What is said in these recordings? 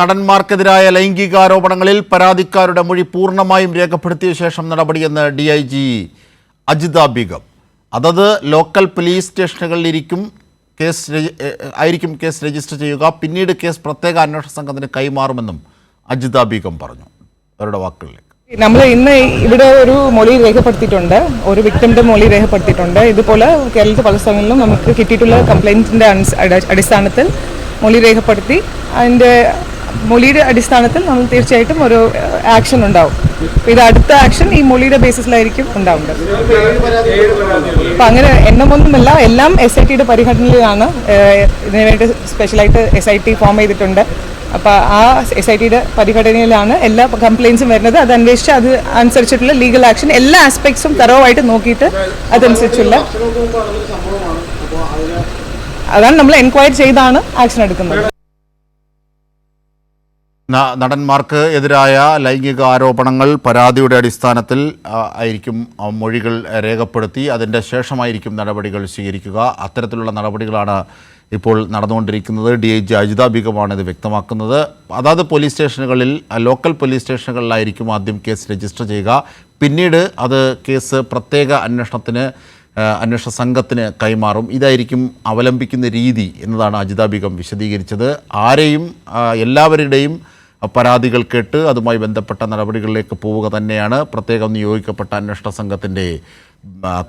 നടന്മാർക്കെതിരായ ലൈംഗികാരോപണങ്ങളിൽ പരാതിക്കാരുടെ മൊഴി പൂർണമായും രേഖപ്പെടുത്തിയ ശേഷം നടപടിയെന്ന് D I G Ajitha Begum. അതത് ലോക്കൽ പോലീസ് സ്റ്റേഷനുകളിലിരിക്കും കേസ് ആയിരിക്കും കേസ് രജിസ്റ്റർ ചെയ്യുക. പിന്നീട് കേസ് പ്രത്യേക അന്വേഷണ സംഘത്തിന് കൈമാറുമെന്നും അജിത ബീഗം പറഞ്ഞു. അവരുടെ വാക്കുകളിൽ നമ്മൾ ഇന്ന് ഇവിടെ ഒരു മൊഴി രേഖപ്പെടുത്തിയിട്ടുണ്ട്. ഒരു വിക്ടിമിന്റെ മൊഴി രേഖപ്പെടുത്തിയിട്ടുണ്ട്. ഇതുപോലെ കേരളത്തിൽ പല സ്ഥലങ്ങളിലും നമുക്ക് കിട്ടിയിട്ടുള്ള കംപ്ലൈന്റിന്റെ അടിസ്ഥാനത്തിൽ മൊഴി രേഖപ്പെടുത്തി അതിന്റെ മൊഴിയുടെ അടിസ്ഥാനത്തിൽ നമ്മൾ തീർച്ചയായിട്ടും ഒരു ആക്ഷൻ ഉണ്ടാവും. ഇത് അടുത്ത ആക്ഷൻ ഈ മൊഴിയുടെ ബേസിസിലായിരിക്കും ഉണ്ടാവുന്നത്. അപ്പൊ അങ്ങനെ എണ്ണമൊന്നുമല്ല എല്ലാം എസ് ഐ ടിയുടെ പരിഗണനയിലാണ് ഇതിനുവേണ്ടി സ്പെഷ്യലായിട്ട് എസ് ഐ ടി ഫോം ചെയ്തിട്ടുണ്ട്. അപ്പോൾ ആ എസ് ഐ ടിയുടെ പരിഗണനയിലാണ് എല്ലാ കംപ്ലയിൻസും വരുന്നത്. അത് അന്വേഷിച്ച് അത് അനുസരിച്ചിട്ടുള്ള ലീഗൽ ആക്ഷൻ എല്ലാ ആസ്പെക്ട്സും തറവായിട്ട് നോക്കിയിട്ട് അതനുസരിച്ചുള്ള അതാണ് നമ്മൾ എൻക്വയറി ചെയ്താണ് ആക്ഷൻ എടുക്കുന്നത്. നടന്മാർക്ക് എതിരായ ലൈംഗിക ആരോപണങ്ങൾ പരാതിയുടെ അടിസ്ഥാനത്തിൽ ആയിരിക്കും മൊഴികൾ രേഖപ്പെടുത്തി അതിന്റെ ശേഷമായിരിക്കും നടപടികൾ സ്വീകരിക്കുക. അത്തരത്തിലുള്ള നടപടികളാണ് ഇപ്പോൾ നടന്നുകൊണ്ടിരിക്കുന്നത്. ഡി ഐ ജി അജിത ബീഗമാണ് ഇത് വ്യക്തമാക്കുന്നത്. അതാത് പോലീസ് സ്റ്റേഷനുകളിൽ ലോക്കൽ പോലീസ് സ്റ്റേഷനുകളിലായിരിക്കും ആദ്യം കേസ് രജിസ്റ്റർ ചെയ്യുക. പിന്നീട് അത് കേസ് പ്രത്യേക അന്വേഷണത്തിന് അന്വേഷണ സംഘത്തിന് കൈമാറും. ഇതായിരിക്കും അവലംബിക്കുന്ന രീതി എന്നതാണ് അജിത ബീഗം വിശദീകരിച്ചത്. ആരെയും എല്ലാവരുടെയും പരാതികൾ കേട്ട് അതുമായി ബന്ധപ്പെട്ട നടപടികളിലേക്ക് പോവുക തന്നെയാണ് പ്രത്യേകം നിയോഗിക്കപ്പെട്ട അന്വേഷണ സംഘത്തിന്റെ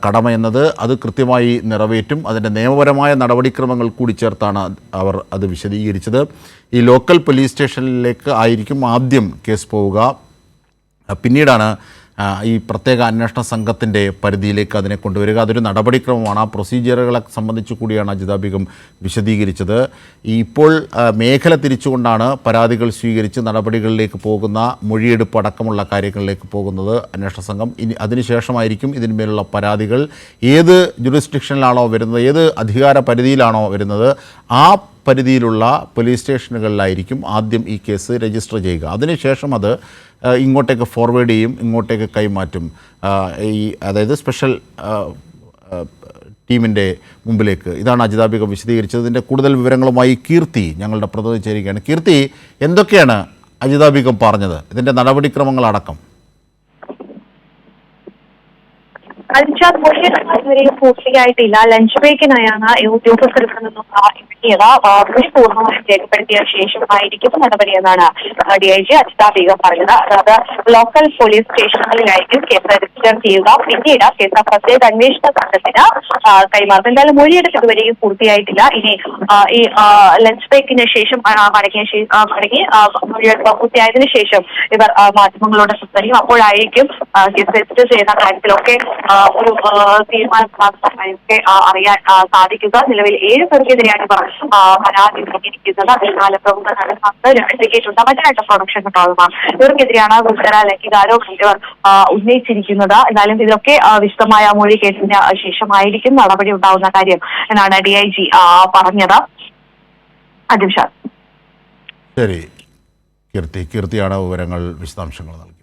കടമയെന്നത് അത് കൃത്യമായി നിറവേറ്റും. അതിന്റെ നിയമപരമായ നടപടിക്രമങ്ങൾ കൂടി ചേർത്താണ് അവർ അത് വിശദീകരിച്ചത്. ഈ ലോക്കൽ പോലീസ് സ്റ്റേഷനിലേക്ക് ആയിരിക്കും ആദ്യം കേസ് പോവുക. പിന്നീടാണ് ഈ പ്രത്യേക അന്വേഷണ സംഘത്തിന്റെ പരിധിയിലേക്ക് അതിനെ കൊണ്ടുവരിക. അതൊരു നടപടിക്രമമാണ്. ആ പ്രൊസീജിയറുകളെ സംബന്ധിച്ച് കൂടിയാണ് അജിത വിശദീകരിച്ചത്. ഇപ്പോൾ മേഖല തിരിച്ചുകൊണ്ടാണ് പരാതികൾ സ്വീകരിച്ച് നടപടികളിലേക്ക് പോകുന്ന മൊഴിയെടുപ്പ് അടക്കമുള്ള കാര്യങ്ങളിലേക്ക് പോകുന്നത് അന്വേഷണ സംഘം. ഇനി അതിനുശേഷമായിരിക്കും ഇതിന്മേലുള്ള പരാതികൾ. ഏത് ജുറിസ്ഡിക്ഷനിലാണോ വരുന്നത് ഏത് അധികാര പരിധിയിലാണോ വരുന്നത് ആ പരിധിയിലുള്ള പോലീസ് സ്റ്റേഷനുകളിലായിരിക്കും ആദ്യം ഈ കേസ് രജിസ്റ്റർ ചെയ്യുക. അതിനുശേഷം അത് ഇങ്ങോട്ടേക്ക് ഫോർവേഡ് ചെയ്യും ഇങ്ങോട്ടേക്ക് കൈമാറ്റും. ഈ അതായത് സ്പെഷ്യൽ ടീമിന്റെ മുമ്പിലേക്ക്. ഇതാണ് അജിതാബിക വിശദീകരിച്ചത്. ഇതിന്റെ കൂടുതൽ വിവരങ്ങളുമായി കീർത്തി ഞങ്ങളുടെ പ്രതിനിധി ചേരുകയാണ് കീർത്തി എന്തൊക്കെയാണ് അജിതാബികം പറഞ്ഞത്? ഇതിന്റെ നടപടിക്രമങ്ങളടക്കം. അഞ്ചാം മൊഴി പൂർത്തിയായിട്ടില്ല. ലഞ്ച് ബ്രേക്കിനായാണ് ഉദ്യോഗസ്ഥരിൽ നിന്നും എത്തിയത് മൊഴി പൂർണമായും രേഖപ്പെടുത്തിയ ശേഷമായിരിക്കും നടപടി എന്നാണ് D I G Ajitha Begum പറഞ്ഞത് അതായത് ലോക്കൽ പോലീസ് സ്റ്റേഷനുകളിലായിരിക്കും കേസ് രജിസ്റ്റർ ചെയ്യുക. പിന്നീട് കേസ് പ്രത്യേക അന്വേഷണ സംഘത്തിന് കൈമാറും എന്തായാലും മൊഴിയെടുത്ത് ഇതുവരെയും പൂർത്തിയായിട്ടില്ല. ഇനി ഈ ലഞ്ച് ബ്രേക്കിന് ശേഷം മടങ്ങിയ മടങ്ങി മൊഴിയെടുപ്പ് പൂർത്തിയായതിനു ശേഷം ഇവർ മാധ്യമങ്ങളോട് സംസാരിക്കും. അപ്പോഴായിരിക്കും കേസ് രജിസ്റ്റർ ചെയ്യുന്ന കാര്യത്തിലൊക്കെ ഒരു ആ, തീരുമാനം ഒക്കെ ആ, അറിയാൻ സാധിക്കുക. നിലവിൽ ഏഴ് പേർക്കെതിരെയാണ് പരാതി നൽകിയിരിക്കുന്നത്. അതിൽ നാല് പ്രമുഖ നടന്മാർക്ക് ടിക്കറ്റ് ഉണ്ട് മറ്റായിട്ട് പ്രൊഡക്ഷൻ ഉണ്ടാകുമാർ ഇവർക്കെതിരെയാണ് ഗുരുതര ലൈംഗികാരോപണം ഇവർ ഉന്നയിച്ചിരിക്കുന്നത്. എന്നാലും ഇതൊക്കെ വിശദമായ മൊഴി കേസിന് ശേഷമായിരിക്കും നടപടി ഉണ്ടാവുന്ന കാര്യം എന്നാണ് ഡി ഐ ജി പറഞ്ഞത്. അജിംഷാദ് ശരി. കീർത്തി കീർത്തിയാണ് വിവരങ്ങൾ വിശദാംശങ്ങൾ നൽകുന്നത്.